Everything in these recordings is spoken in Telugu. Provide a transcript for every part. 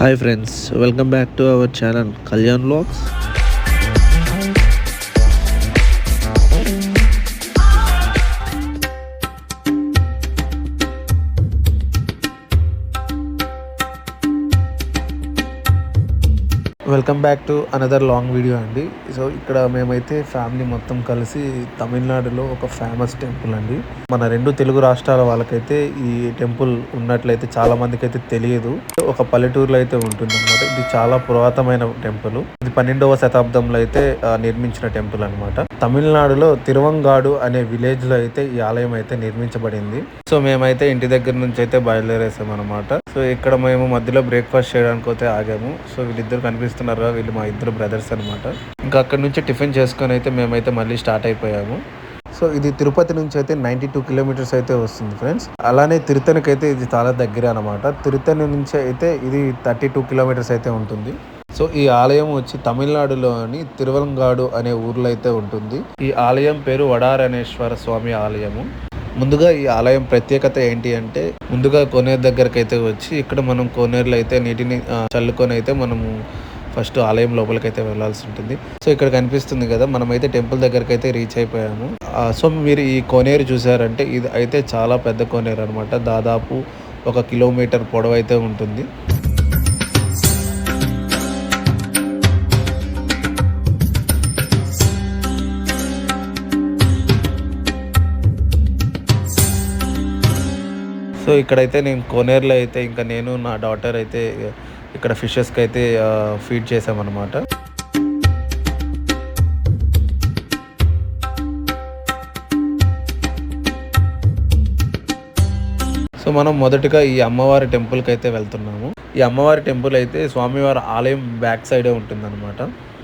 Hi friends welcome back to our channel Kalyan vlogs welcome back to another long video అండి. సో ఇక్కడ మేమైతే ఫ్యామిలీ మొత్తం కలిసి తమిళనాడులో ఒక ఫేమస్ టెంపుల్ అండి. మన రెండు తెలుగు రాష్ట్రాల వాళ్ళకైతే ఈ టెంపుల్ ఉన్నట్లయితే చాలా మందికి అయితే తెలియదు. ఒక పల్లెటూరులో అయితే ఉంటుంది అనమాట ఇది చాలా పురాతనమైన టెంపుల్ ఇది పన్నెండవ శతాబ్దంలో అయితే నిర్మించిన టెంపుల్ అన్నమాట. తమిళనాడులో తిరువంగాడు అనే విలేజ్లో అయితే ఈ ఆలయం అయితే నిర్మించబడింది. సో మేమైతే ఇంటి దగ్గర నుంచి అయితే బయలుదేరేసాం అనమాట సో ఇక్కడ మేము మధ్యలో బ్రేక్ఫాస్ట్ చేయడానికి అయితే ఆగాము. సో వీళ్ళిద్దరు కనిపిస్తున్నారు. కదా, వీళ్ళు మా ఇద్దరు బ్రదర్స్ అనమాట ఇంకా అక్కడ నుంచి టిఫిన్ చేసుకొని అయితే మేమైతే మళ్ళీ స్టార్ట్ అయిపోయాము. సో ఇది తిరుపతి నుంచి అయితే నైంటీ టూ కిలోమీటర్స్ అయితే వస్తుంది ఫ్రెండ్స్. అలానే తిరుతనికి అయితే ఇది చాలా దగ్గర అనమాట తిరుతని నుంచి అయితే ఇది థర్టీ టూ కిలోమీటర్స్ అయితే ఉంటుంది. సో ఈ ఆలయం వచ్చి తమిళనాడులోని తిరువలంగాడు అనే ఊర్లో అయితే ఉంటుంది. ఈ ఆలయం పేరు వడారణేశ్వర స్వామి ఆలయము. ముందుగా ఈ ఆలయం ప్రత్యేకత ఏంటి అంటే ముందుగా కోనేరు దగ్గరకు అయితే వచ్చి ఇక్కడ మనం కోనేరులో అయితే నీటిని చల్లుకొని అయితే మనము ఫస్ట్ ఆలయం లోపలికి అయితే వెళ్ళాల్సి ఉంటుంది. సో ఇక్కడ కనిపిస్తుంది కదా మనమైతే టెంపుల్ దగ్గరికి అయితే రీచ్ అయిపోయాము. సో మీరు ఈ కోనేరు చూసారంటే ఇది అయితే చాలా పెద్ద కోనేరు అనమాట దాదాపు ఒక కిలోమీటర్ పొడవు అయితే ఉంటుంది. సో ఇక్కడైతే నేను కోనేరులో అయితే ఇంకా నేను నా డాటర్ అయితే ఇక్కడ ఫిషెస్కి అయితే ఫీడ్ చేసామన్నమాట. సో మనం మొదటగా ఈ అమ్మవారి టెంపుల్కి అయితే వెళ్తున్నాము. ఈ అమ్మవారి టెంపుల్ అయితే స్వామివారి ఆలయం బ్యాక్ సైడే ఉంటుందన్నమాట.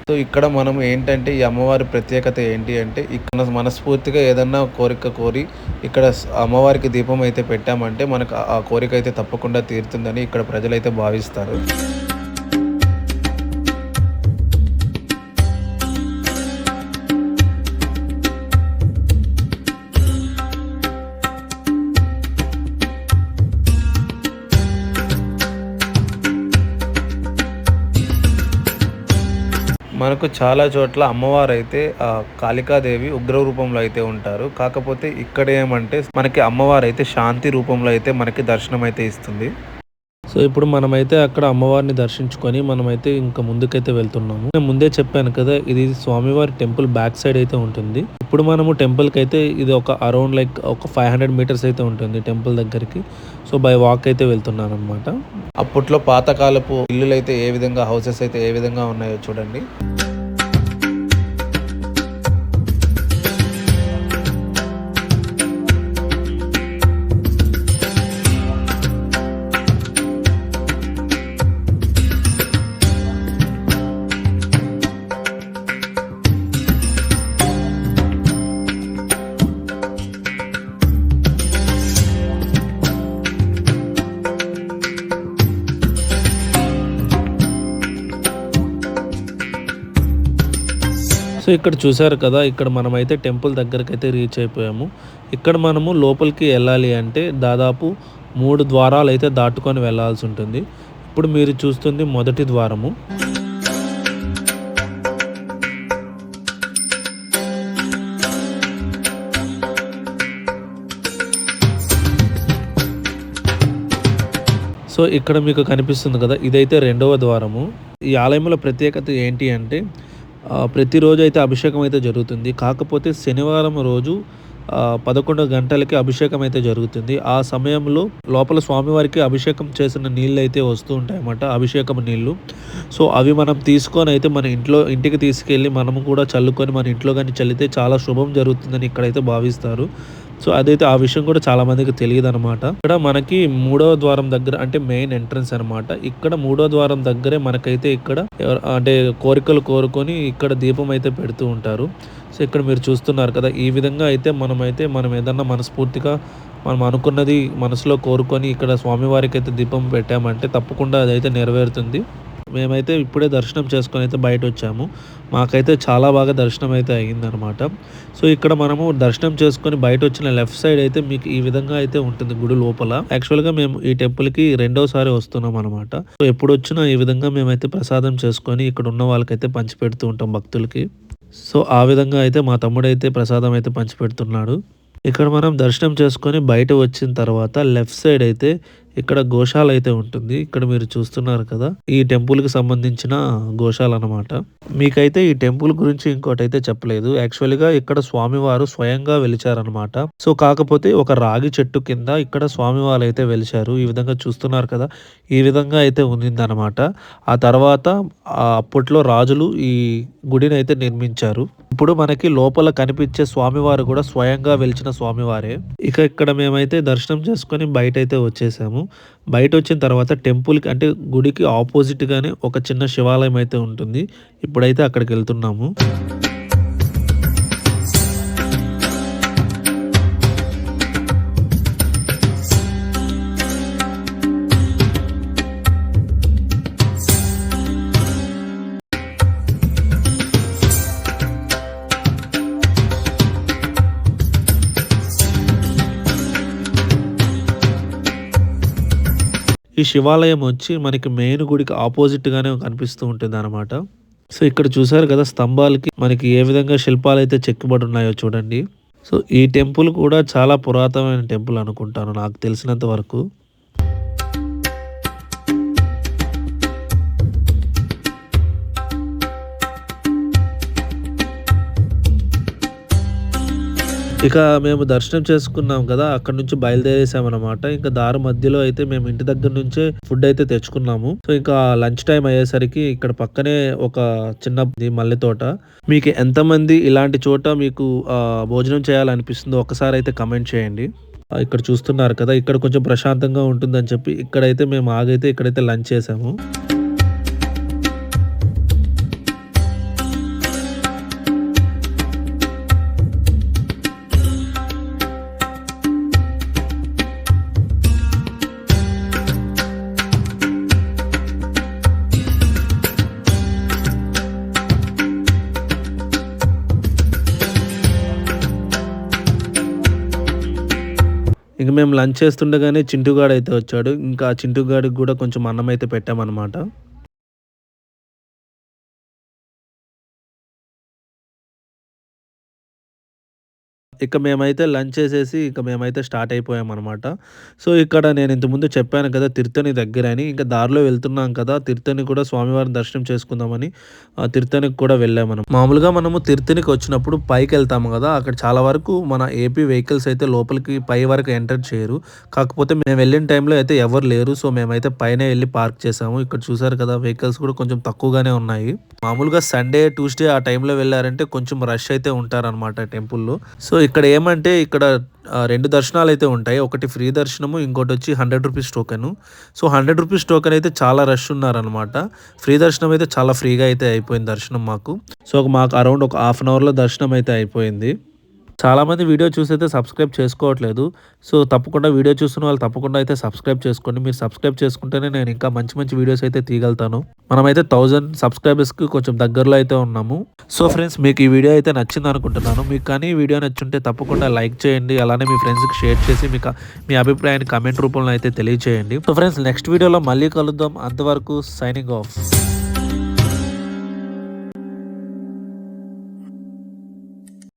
సో ఇక్కడ మనం ఏంటంటే ఈ అమ్మవారి ప్రత్యేకత ఏంటి అంటే ఇక్కడ మనస్ఫూర్తిగా ఏదన్నా కోరిక కోరి ఇక్కడ అమ్మవారికి దీపం అయితే పెట్టామంటే మనకు ఆ- ఆ కోరిక అయితే తప్పకుండా తీరుతుందని ఇక్కడ ప్రజలైతే భావిస్తారు. మనకు చాలా చోట్ల అమ్మవారు అయితే ఆ, కాళికాదేవి ఉగ్ర రూపంలో అయితే ఉంటారు. కాకపోతే ఇక్కడ ఏమంటే మనకి అమ్మవారు అయితే శాంతి రూపంలో అయితే మనకి దర్శనం అయితే ఇస్తుంది. సో ఇప్పుడు మనమైతే అక్కడ అమ్మవారిని దర్శించుకొని మనమైతే ఇంకా ముందుకైతే వెళ్తున్నాము. నేను ముందే చెప్పాను కదా ఇది స్వామివారి టెంపుల్ బ్యాక్ సైడ్ అయితే ఉంటుంది. ఇప్పుడు మనము టెంపుల్కి అయితే ఇది ఒక అరౌండ్ లైక్ ఒక ఫైవ్ హండ్రెడ్ మీటర్స్ అయితే ఉంటుంది టెంపుల్ దగ్గరికి. సో బై వాక్ అయితే వెళ్తున్నాను అనమాట అప్పట్లో పాతకాలపు ఇల్లులు అయితే ఏ విధంగా హౌసెస్ అయితే ఏ విధంగా ఉన్నాయో చూడండి. సో ఇక్కడ చూసారు కదా ఇక్కడ మనమైతే టెంపుల్ దగ్గరికి అయితే రీచ్ అయిపోయాము. ఇక్కడ మనము లోపలికి వెళ్ళాలి అంటే దాదాపు మూడు ద్వారాలు అయితే దాటుకొని వెళ్ళాల్సి ఉంటుంది. ఇప్పుడు మీరు చూస్తుంది మొదటి ద్వారము. సో ఇక్కడ మీకు కనిపిస్తుంది కదా ఇదైతే రెండవ ద్వారము. ఈ ఆలయంలో ప్రత్యేకత ఏంటి అంటే ప్రతిరోజు అయితే అభిషేకం అయితే జరుగుతుంది. కాకపోతే శనివారం రోజు పదకొండు గంటలకి అభిషేకం అయితే జరుగుతుంది. ఆ సమయంలో లోపల స్వామివారికి అభిషేకం చేసిన నీళ్ళు అయితే వస్తూ ఉంటాయి అన్నమాట అభిషేకం నీళ్ళు. సో అవి మనం తీసుకొని అయితే మన ఇంట్లో ఇంటికి తీసుకెళ్ళి మనము కూడా చల్లుకొని మన ఇంట్లో కానీ చల్లితే చాలా శుభం జరుగుతుందని ఇక్కడైతే భావిస్తారు. సో అదైతే ఆ విషయం కూడా చాలా మందికి తెలియదు అనమాట ఇక్కడ మనకి మూడవ ద్వారం దగ్గర అంటే మెయిన్ ఎంట్రన్స్ అన్నమాట. ఇక్కడ మూడో ద్వారం దగ్గరే మనకైతే ఇక్కడ అంటే కోరికలు కోరుకొని ఇక్కడ దీపం అయితే పెడుతూ ఉంటారు. సో ఇక్కడ మీరు చూస్తున్నారు కదా ఈ విధంగా అయితే మనమైతే మనం ఏదన్నా మనస్ఫూర్తిగా మనం అనుకున్నది మనసులో కోరుకొని ఇక్కడ స్వామివారికి అయితే దీపం పెట్టామంటే తప్పకుండా అదైతే నెరవేరుతుంది. మేమైతే ఇప్పుడే దర్శనం చేసుకొని అయితే బయట వచ్చాము మాకైతే చాలా బాగా దర్శనం అయితే అయ్యిందనమాట సో ఇక్కడ మనము దర్శనం చేసుకొని బయట వచ్చిన లెఫ్ట్ సైడ్ అయితే మీకు ఈ విధంగా అయితే ఉంటుంది గుడి లోపల. యాక్చువల్గా మేము ఈ టెంపుల్కి రెండోసారి వస్తున్నాం అనమాట సో ఎప్పుడు వచ్చినా ఈ విధంగా మేమైతే ప్రసాదం చేసుకొని ఇక్కడ ఉన్న వాళ్ళకైతే పంచిపెడుతూ ఉంటాం భక్తులకి. సో ఆ విధంగా అయితే మా తమ్ముడైతే ప్రసాదం అయితే పంచిపెడుతున్నాడు. ఇక్కడ మనం దర్శనం చేసుకొని బయట వచ్చిన తర్వాత లెఫ్ట్ సైడ్ అయితే ఇక్కడ గోశాల అయితే ఉంటుంది. ఇక్కడ మీరు చూస్తున్నారు కదా ఈ టెంపుల్కి సంబంధించిన గోశాల అనమాట మీకైతే ఈ టెంపుల్ గురించి ఇంకోటి అయితే చెప్పలేదు. యాక్చువల్గా ఇక్కడ స్వామివారు స్వయంగా వెలిచారనమాట సో కాకపోతే ఒక రాగి చెట్టు కింద ఇక్కడ స్వామివారు అయితే వెలిచారు. ఈ విధంగా చూస్తున్నారు కదా ఈ విధంగా అయితే ఉండిందనమాట ఆ తర్వాత అప్పట్లో రాజులు ఈ గుడిని అయితే నిర్మించారు. ఇప్పుడు మనకి లోపల కనిపించే స్వామివారు కూడా స్వయంగా వెలిచిన స్వామివారే. ఇక ఇక్కడ మేమైతే దర్శనం చేసుకొని బయట అయితే వచ్చేసాము. బయట వచ్చిన తర్వాత టెంపుల్కి అంటే గుడికి ఆపోజిట్ గానే ఒక చిన్న శివాలయం అయితే ఉంటుంది. ఇప్పుడైతే అక్కడికి వెళ్తున్నాము ఈ శివాలయం వచ్చి మనకి మెయిన్ గుడికి ఆపోజిట్ గానే కనిపిస్తూ ఉంటుంది అనమాట సో ఇక్కడ చూసారు కదా స్తంభాలకి మనకి ఏ విధంగా శిల్పాలు అయితే చెక్కబడి ఉన్నాయో చూడండి. సో ఈ టెంపుల్ కూడా చాలా పురాతనమైన టెంపుల్ అనుకుంటాను నాకు తెలిసినంత వరకు. ఇక మేము దర్శనం చేసుకున్నాం కదా అక్కడ నుంచి బయలుదేరేసామన్నమాట. ఇంకా దారి మధ్యలో అయితే మేము ఇంటి దగ్గర నుంచే ఫుడ్ అయితే తెచ్చుకున్నాము. సో ఇంకా లంచ్ టైం అయ్యేసరికి ఇక్కడ పక్కనే ఒక చిన్న మల్లె తోట. మీకు ఎంతమంది ఇలాంటి చోట మీకు ఆ, భోజనం చేయాలనిపిస్తుందో ఒకసారి అయితే కమెంట్ చేయండి. ఇక్కడ చూస్తున్నారు కదా ఇక్కడ కొంచెం ప్రశాంతంగా ఉంటుందని చెప్పి ఇక్కడైతే మేము ఆగైతే ఇక్కడైతే లంచ్ చేసాము. మేము లంచ్ చేస్తుండగానే చింటుగాడు అయితే వచ్చాడు. ఇంకా ఆ చింటుగాడికి కూడా కొంచెం అన్నం అయితే పెట్టామన్నమాట. ఇక మేమైతే లంచ్ చేసేసి ఇక మేమైతే స్టార్ట్ అయిపోయాం అనమాట సో ఇక్కడ నేను ఇంతకుముందు చెప్పాను కదా తిరుత్తని దగ్గర అని ఇంకా దారిలో వెళ్తున్నాం కదా తిరుత్తని కూడా స్వామివారిని దర్శనం చేసుకుందామని ఆ తిరుత్తనికి కూడా వెళ్ళాం మనం మామూలుగా మనము తిరుత్తనికి వచ్చినప్పుడు పైకి వెళ్తాము కదా అక్కడ చాలా వరకు మన ఏపీ వెహికల్స్ అయితే లోపలికి పై వరకు ఎంటర్ చేయరు. కాకపోతే మేము వెళ్ళిన టైంలో అయితే ఎవరు లేరు సో మేమైతే పైన వెళ్ళి పార్క్ చేసాము. ఇక్కడ చూసారు కదా వెహికల్స్ కూడా కొంచెం తక్కువగానే ఉన్నాయి. మామూలుగా సండే ట్యూస్డే ఆ టైంలో వెళ్ళారంటే కొంచెం రష్ అయితే ఉంటారనమాట టెంపుల్లో. సో ఇక్కడ ఏమంటే ఇక్కడ రెండు దర్శనాలు అయితే ఉంటాయి. ఒకటి ఫ్రీ దర్శనము ఇంకోటి వచ్చి hundred rupees token so hundred rupees token అయితే చాలా రష్ ఉన్నారనమాట ఫ్రీ దర్శనం అయితే చాలా ఫ్రీగా అయితే అయిపోయింది దర్శనం మాకు. సో మాకు అరౌండ్ ఒక హాఫ్ అన్ అవర్లో దర్శనం అయితే అయిపోయింది. చాలామంది వీడియో చూసి అయితే సబ్స్క్రైబ్ చేసుకోవట్లేదు. సో తప్పకుండా వీడియో చూస్తున్న వాళ్ళు తప్పకుండా అయితే సబ్స్క్రైబ్ చేసుకోండి. మీరు సబ్స్క్రైబ్ చేసుకుంటేనే నేను ఇంకా మంచి మంచి వీడియోస్ అయితే తీయగలుగుతాను. మనమైతే థౌజండ్ సబ్స్క్రైబర్స్కి కొంచెం దగ్గరలో అయితే ఉన్నాము. సో ఫ్రెండ్స్ మీకు ఈ వీడియో అయితే నచ్చింది అనుకుంటున్నాను. మీకు కానీ ఈ వీడియో నచ్చుంటే తప్పకుండా లైక్ చేయండి. అలానే మీ ఫ్రెండ్స్కి షేర్ చేసి మీకు మీ అభిప్రాయాన్ని కమెంట్ రూపంలో అయితే తెలియచేయండి. సో ఫ్రెండ్స్ నెక్స్ట్ వీడియోలో మళ్ళీ కలుద్దాం. అంతవరకు సైనింగ్ ఆఫ్.